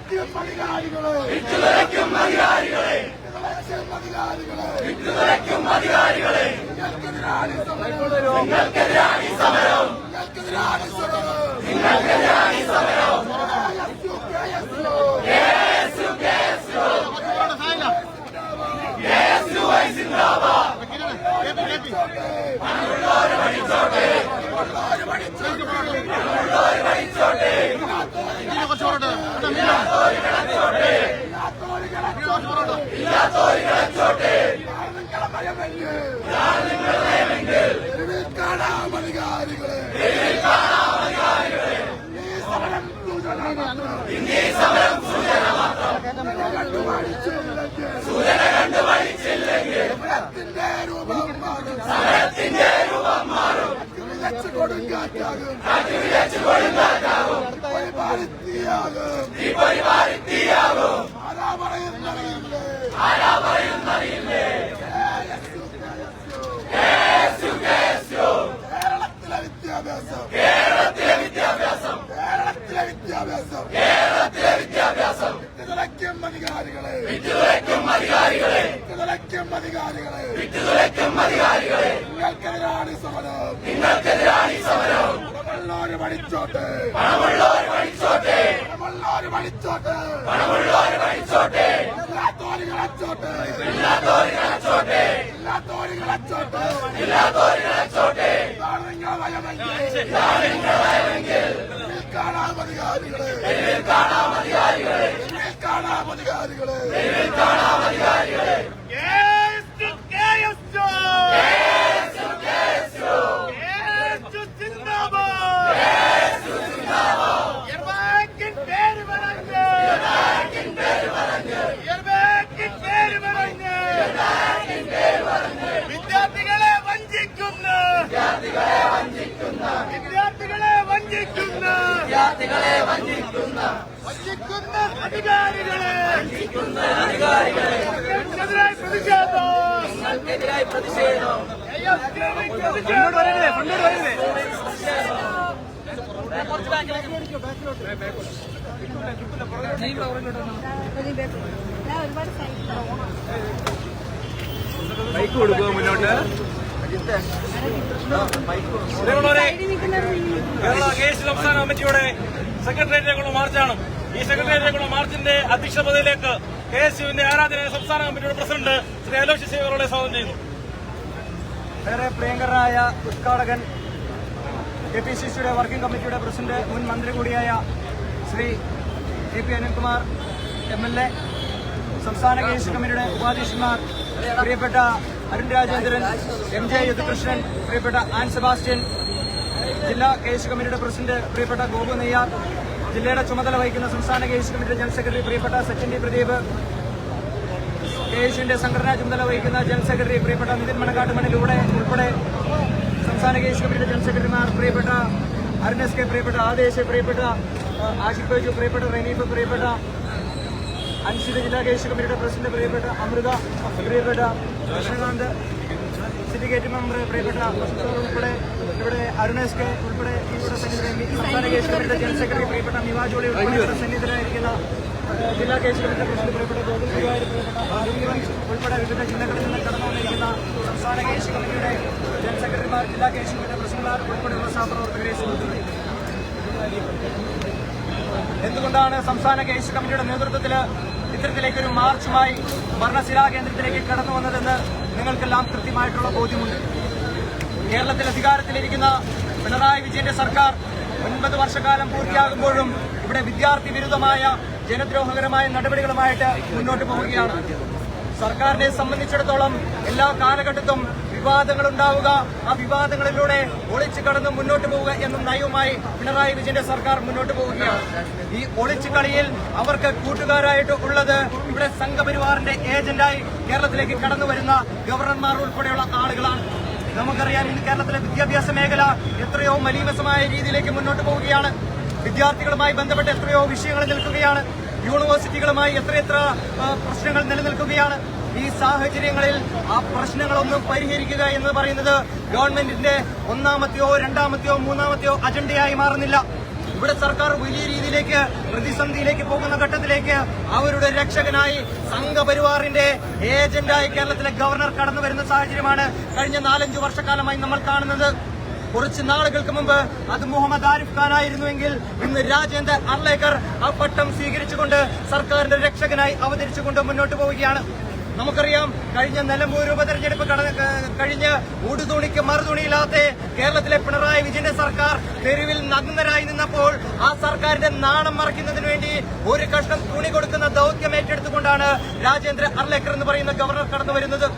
വിട്ടുതുലയ്ക്കും അധികാരികളെ വിട്ടുതുലയ്ക്കും അധികാരികളെ വിട്ടുതുലയ്ക്കും അധികാരികളെ നിങ്ങൾക്കെതിരാണ് സമരം നിങ്ങൾക്കെതിരാണ് സമരം നിങ്ങൾക്കെതിരാണ് സമരം നിങ്ങൾക്കെതിരാണ് സമരം പഠിച്ചോട്ടെ. ആരാ പറയുന്നറിയില്ലേ ആരാ പറയുന്നറിയില്ലേ കേരളത്തിലെ വിദ്യാഭ്യാസം കേരളത്തിലെ വിദ്യാഭ്യാസം കേരളത്തിലെ വിദ്യാഭ്യാസം കേരളത്തിലെ വിദ്യാഭ്യാസം വിട്ടുതുലയ്ക്കും അധികാരികളെ വിട്ടുതുലയ്ക്കും അധികാരികളെ വിട്ടുതുലയ്ക്കും അധികാരികളെ. വിട്ടുതുലയ്ക്കും അധികാരികളെ. നിങ്ങൾക്കെതിരാണ് സമരം. നിങ്ങൾക്കെതിരാണ് സമരം. പണമുള്ളവര് പഠിച്ചോട്ടെ. പണമുള്ളവര് പഠിച്ചോട്ടെ. പണമുള്ളവര് പഠിച്ചോട്ടെ. പണമുള്ളവര് പഠിച്ചോട്ടെ. ഇല്ലാത്തവര് കളച്ചോട്ടെ. ഇല്ലാത്തവര് കളച്ചോട്ടെ. ഇല്ലാത്തവര് കളച്ചോട്ടെ. ഇല്ലാത്തവര് കളച്ചോട്ടെ. ഇതാണ് നിങ്ങളെ ഭയമെങ്കിൽ. ഇതാണ് നിങ്ങളെ ഭയമെങ്കിൽ. എന്നിൽ കാണാം അധികാരികളെ എന്നിൽ കാണാം അധികാരികളെ എന്നിൽ കാണാം അധികാരികളെ എന്നിൽ കാണാം അധികാരികളെ വിദ്യാർത്ഥികളെ വഞ്ചിക്കുന്ന വിദ്യാർത്ഥികളെ വഞ്ചിക്കുന്ന വിദ്യാർത്ഥികളെ വഞ്ചിക്കുന്ന വഞ്ചിക്കുന്ന അധികാരികളെ നിങ്ങൾക്കെതിരായി പ്രതിഷേധം. നിങ്ങൾക്കെതിരായി പ്രതിഷേധം. ഞാൻ ഒരുപാട് സൈക്കിൾ ബൈക്ക് കൊടുക്കുക മുന്നോട്ട്? സംസ്ഥാന കമ്മിറ്റിയുടെ സെക്രട്ടേറിയറ്റിലേക്കുള്ള മാർച്ചാണ്. ഈ സെക്രട്ടേറിയറ്റിലേക്കുള്ള മാർച്ചിന്റെ അധ്യക്ഷ പദവിയിലേക്ക് കെ എസ് യുവിന്റെ ആരാധന സംസ്ഥാന കമ്മിറ്റിയുടെ പ്രസിഡന്റ് ശ്രീ അലോഷി സേവകളെ സ്വാഗതം ചെയ്യുന്നു. ഏറെ പ്രിയങ്കരനായ ഉദ്ഘാടകൻ കെ പി സി സിയുടെ വർക്കിംഗ് കമ്മിറ്റിയുടെ പ്രസിഡന്റ് മുൻ മന്ത്രി കൂടിയായ Shri A P Anilkumar M L A സംസ്ഥാന കെ എസ് കമ്മിറ്റിയുടെ ഉപാധ്യക്ഷന്മാർ പ്രിയപ്പെട്ട അരുൺ രാജേന്ദ്രൻ എം ജെ യദുകൃഷ്ണൻ പ്രിയപ്പെട്ട ആൻ സെബാസ്റ്റ്യൻ ജില്ലാ കേസ് കമ്മിറ്റിയുടെ പ്രസിഡന്റ് പ്രിയപ്പെട്ട ഗോപു നെയ്യാർ ജില്ലയുടെ ചുമതല വഹിക്കുന്ന സംസ്ഥാന കേസ് കമ്മിറ്റിയുടെ ജനറൽ സെക്രട്ടറി പ്രിയപ്പെട്ട സച്ചിൻ ഡി പ്രദീപ് കെ എസിന്റെ സംഘടനാ ചുമതല വഹിക്കുന്ന ജനറൽ സെക്രട്ടറി പ്രിയപ്പെട്ട നിതിൻ മണക്കാട്ടുമണിലൂടെ ഉൾപ്പെടെ സംസ്ഥാന കേസ് കമ്മിറ്റിയുടെ ജനറൽ സെക്രട്ടറിമാർ പ്രിയപ്പെട്ട അരുൺ എസ് കെ പ്രിയപ്പെട്ട ആദേശ് പ്രിയപ്പെട്ട ആഷിഫ് ആഷിഖ് പ്രിയപ്പെട്ട റനീഫ് പ്രിയപ്പെട്ട അൻഷിത ജില്ലാ കേസ് കമ്മിറ്റിയുടെ പ്രസിഡന്റ് പ്രിയപ്പെട്ട അമൃത പ്രിയപ്പെട്ട കൃഷ്ണകാന്ത് സിൻഡിക്കേറ്റ് മെമ്പർ പ്രിയപ്പെട്ട ഉൾപ്പെടെ ഇവിടെ അരുണേഷ് കെ ഉൾപ്പെടെ സംസ്ഥാന കേസ് കമ്മിറ്റിയുടെ ജനറൽ സെക്രട്ടറി പ്രിയപ്പെട്ട മിവാ ജോളി ഉൾപ്പെടെ സന്നിധരായിരിക്കുന്ന ജില്ലാ കേസ് കമ്മിറ്റിയുടെ പ്രസിഡന്റ് പ്രിയപ്പെട്ട ഗോകുൽ ഗുരുവായൂർ പ്രിയപ്പെട്ട ഉൾപ്പെടെ വിവിധ ജില്ലകളിൽ നിന്ന് കടന്നു വന്നിരിക്കുന്ന സംസ്ഥാന കേസ് കമ്മിറ്റിയുടെ ജനറൽ സെക്രട്ടറിമാർ ജില്ലാ കേസ് കമ്മിറ്റിയുടെ പ്രസിഡന്റുമാർ ഉൾപ്പെടെയുള്ള സഹപ്രവർത്തകരെ സുഹൃത്തുക്കളെ എന്തുകൊണ്ടാണ് സംസ്ഥാന കേസ് കമ്മിറ്റിയുടെ നേതൃത്വത്തിൽ ഇത്തരത്തിലേക്കൊരു മാർച്ചുമായി ഭരണശിലാ കേന്ദ്രത്തിലേക്ക് കടന്നു വന്നതെന്ന് നിങ്ങൾക്കെല്ലാം കൃത്യമായിട്ടുള്ള ബോധ്യമുണ്ട്. കേരളത്തിൽ അധികാരത്തിലിരിക്കുന്ന പിണറായി വിജയന്റെ സർക്കാർ ഒൻപത് വർഷക്കാലം പൂർത്തിയാകുമ്പോഴും ഇവിടെ വിദ്യാർത്ഥി വിരുദ്ധമായ ജനദ്രോഹകരമായ നടപടികളുമായിട്ട് മുന്നോട്ട് പോവുകയാണ്. സർക്കാരിനെ സംബന്ധിച്ചിടത്തോളം എല്ലാ കാലഘട്ടത്തും വിവാദങ്ങൾ ഉണ്ടാവുക ആ വിവാദങ്ങളിലൂടെ ഒളിച്ചു കടന്ന് മുന്നോട്ട് പോവുക എന്ന നയവുമായി പിണറായി വിജയന്റെ സർക്കാർ മുന്നോട്ട് പോവുകയാണ്. ഈ ഒളിച്ചു കളിയിൽ അവർക്ക് കൂട്ടുകാരായിട്ട് ഉള്ളത് ഇവിടെ സംഘപരിവാറിന്റെ ഏജന്റായി കേരളത്തിലേക്ക് കടന്നു വരുന്ന ഗവർണർമാർ ഉൾപ്പെടെയുള്ള ആളുകളാണ്. നമുക്കറിയാം ഇന്ന് കേരളത്തിലെ വിദ്യാഭ്യാസ മേഖല എത്രയോ മലീമസമായ രീതിയിലേക്ക് മുന്നോട്ട് പോവുകയാണ്. വിദ്യാർത്ഥികളുമായി ബന്ധപ്പെട്ട് എത്രയോ വിഷയങ്ങൾ നിൽക്കുകയാണ്. യൂണിവേഴ്സിറ്റികളുമായി എത്രയെത്ര പ്രശ്നങ്ങൾ നിലനിൽക്കുകയാണ്. ഈ സാഹചര്യങ്ങളിൽ ആ പ്രശ്നങ്ങളൊന്നും പരിഹരിക്കുക എന്ന് പറയുന്നത് ഗവൺമെന്റിന്റെ ഒന്നാമത്തെയോ രണ്ടാമത്തെയോ മൂന്നാമത്തെയോ അജണ്ടയായി മാറുന്നില്ല. ഇവിടെ സർക്കാർ വലിയ രീതിയിലേക്ക് പ്രതിസന്ധിയിലേക്ക് പോകുന്ന ഘട്ടത്തിലേക്ക് അവരുടെ രക്ഷകനായി സംഘപരിവാറിന്റെ ഏജന്റായി കേരളത്തിലെ ഗവർണർ കടന്നു വരുന്ന സാഹചര്യമാണ് കഴിഞ്ഞ നാലഞ്ചു വർഷക്കാലമായി നമ്മൾ കാണുന്നത്. കുറച്ച് നാളുകൾക്ക് മുമ്പ് അത് മുഹമ്മദ് ആരിഫ് ഖാൻ ആയിരുന്നുവെങ്കിൽ ഇന്ന് രാജേന്ദ്ര അർലേക്കർ ആ പട്ടം സ്വീകരിച്ചുകൊണ്ട് സർക്കാരിന്റെ രക്ഷകനായി അവതരിച്ചുകൊണ്ട് മുന്നോട്ട് പോവുകയാണ്. നമുക്കറിയാം കഴിഞ്ഞ നിലമ്പൂർ ഉപതെരഞ്ഞെടുപ്പ് കഴിഞ്ഞ് ഉടുതുണിക്ക് മറുതുണിയില്ലാത്ത കേരളത്തിലെ പിണറായി വിജയന്റെ സർക്കാർ തെരുവിൽ നഗ്നരായി നിന്നപ്പോൾ ആ സർക്കാരിന്റെ നാണം മറയ്ക്കുന്നതിന് വേണ്ടി ഒരു കഷ്ണം തുണി കൊടുക്കുന്ന ദൌത്യം ഏറ്റെടുത്തുകൊണ്ടാണ് രാജേന്ദ്ര അർലേക്കർ എന്ന് പറയുന്ന ഗവർണർ കടന്നു വരുന്നത്.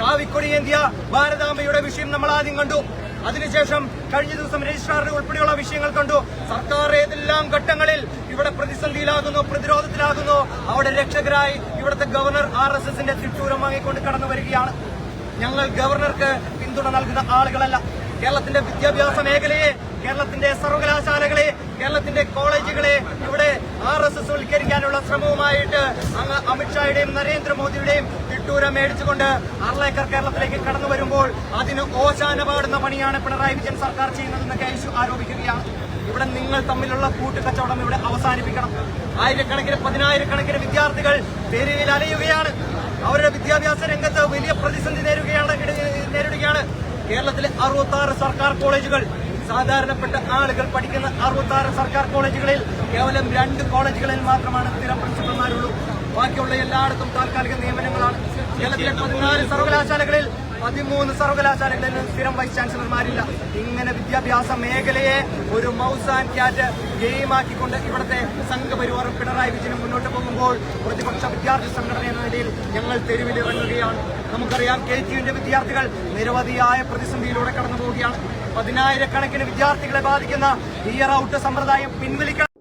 കാവിക്കൊടിയേന്ത്യ ഭാരതാംബയുടെ വിഷയം നമ്മൾ ആദ്യം കണ്ടു. അതിനുശേഷം കഴിഞ്ഞ ദിവസം രജിസ്ട്രാറിന് ഉൾപ്പെടെയുള്ള വിഷയങ്ങൾ കണ്ടു. സർക്കാർ ഏതെല്ലാം ഘട്ടങ്ങളിൽ ഇവിടെ പ്രതിസന്ധിയിലാകുന്നു പ്രതിരോധത്തിലാകുന്നു അവിടെ രക്ഷകരായി ഇവിടുത്തെ ഗവർണർ ആർ എസ് എസിന്റെ തിട്ടൂരം വാങ്ങിക്കൊണ്ട് കടന്നു വരികയാണ്. ഞങ്ങൾ ഗവർണർക്ക് പിന്തുണ നൽകുന്ന ആളുകളല്ല. കേരളത്തിന്റെ വിദ്യാഭ്യാസ മേഖലയെ കേരളത്തിന്റെ സർവകലാശാലകളെ കേരളത്തിന്റെ കോളേജുകളെ ഇവിടെ ആർ എസ് എസ് വൽക്കരിക്കാനുള്ള ശ്രമവുമായിട്ട് അങ്ങ് അമിത്ഷായുടെയും നരേന്ദ്രമോദിയുടെയും തിട്ടൂരം മേടിച്ചുകൊണ്ട് അർലേക്കർ കേരളത്തിലേക്ക് കടന്നു വരുമ്പോൾ അതിന് ഓശാന പാടുന്ന പണിയാണ് പിണറായി വിജയൻ സർക്കാർ ചെയ്യുന്നതെന്ന് കേശു ആരോപിക്കുകയാണ്. ഇവിടെ നിങ്ങൾ തമ്മിലുള്ള കൂട്ടുകച്ചവടം ഇവിടെ അവസാനിപ്പിക്കണം. ആയിരക്കണക്കിന് പതിനായിരക്കണക്കിന് വിദ്യാർത്ഥികൾ തെരുവിൽ അലയുകയാണ്. അവരുടെ വിദ്യാഭ്യാസ രംഗത്ത് വലിയ പ്രതിസന്ധി നേരിടുകയാണ് നേരിടുകയാണ്. കേരളത്തിലെ അറുപത്തി സർക്കാർ കോളേജുകൾ സാധാരണപ്പെട്ട ആളുകൾ പഠിക്കുന്ന അറുപത്താറ് സർക്കാർ കോളേജുകളിൽ കേവലം രണ്ട് കോളേജുകളിൽ മാത്രമാണ് സ്ഥിരം പ്രിൻസിപ്പൽമാരുള്ളൂ. ബാക്കിയുള്ള എല്ലായിടത്തും താൽക്കാലിക നിയമനങ്ങളാണ്. കേരളത്തിലെ പതിനാല് സർവകലാശാലകളിൽ പതിമൂന്ന് സർവകലാശാലകളിൽ സ്ഥിരം വൈസ് ചാൻസലർമാരില്ല. ഇങ്ങനെ വിദ്യാഭ്യാസ മേഖലയെ ഒരു മൗസ് ആൻഡ് ക്യാറ്റ് ഗെയിമാക്കിക്കൊണ്ട് ഇവിടുത്തെ സംഘപരിവാറും പിണറായി വിജയനും മുന്നോട്ട് പോകുമ്പോൾ പ്രതിപക്ഷ വിദ്യാർത്ഥി സംഘടന എന്ന നിലയിൽ ഞങ്ങൾ തെരുവിലിറങ്ങുകയാണ്. നമുക്കറിയാം കെ ടിയുവിന്റെ വിദ്യാർത്ഥികൾ നിരവധിയായ പ്രതിസന്ധിയിലൂടെ കടന്നു പോവുകയാണ് പതിനായിരക്കണക്കിന് വിദ്യാർത്ഥികളെ ബാധിക്കുന്ന ഇയർ ഔട്ട് സമ്പ്രദായം പിൻവലിക്കണം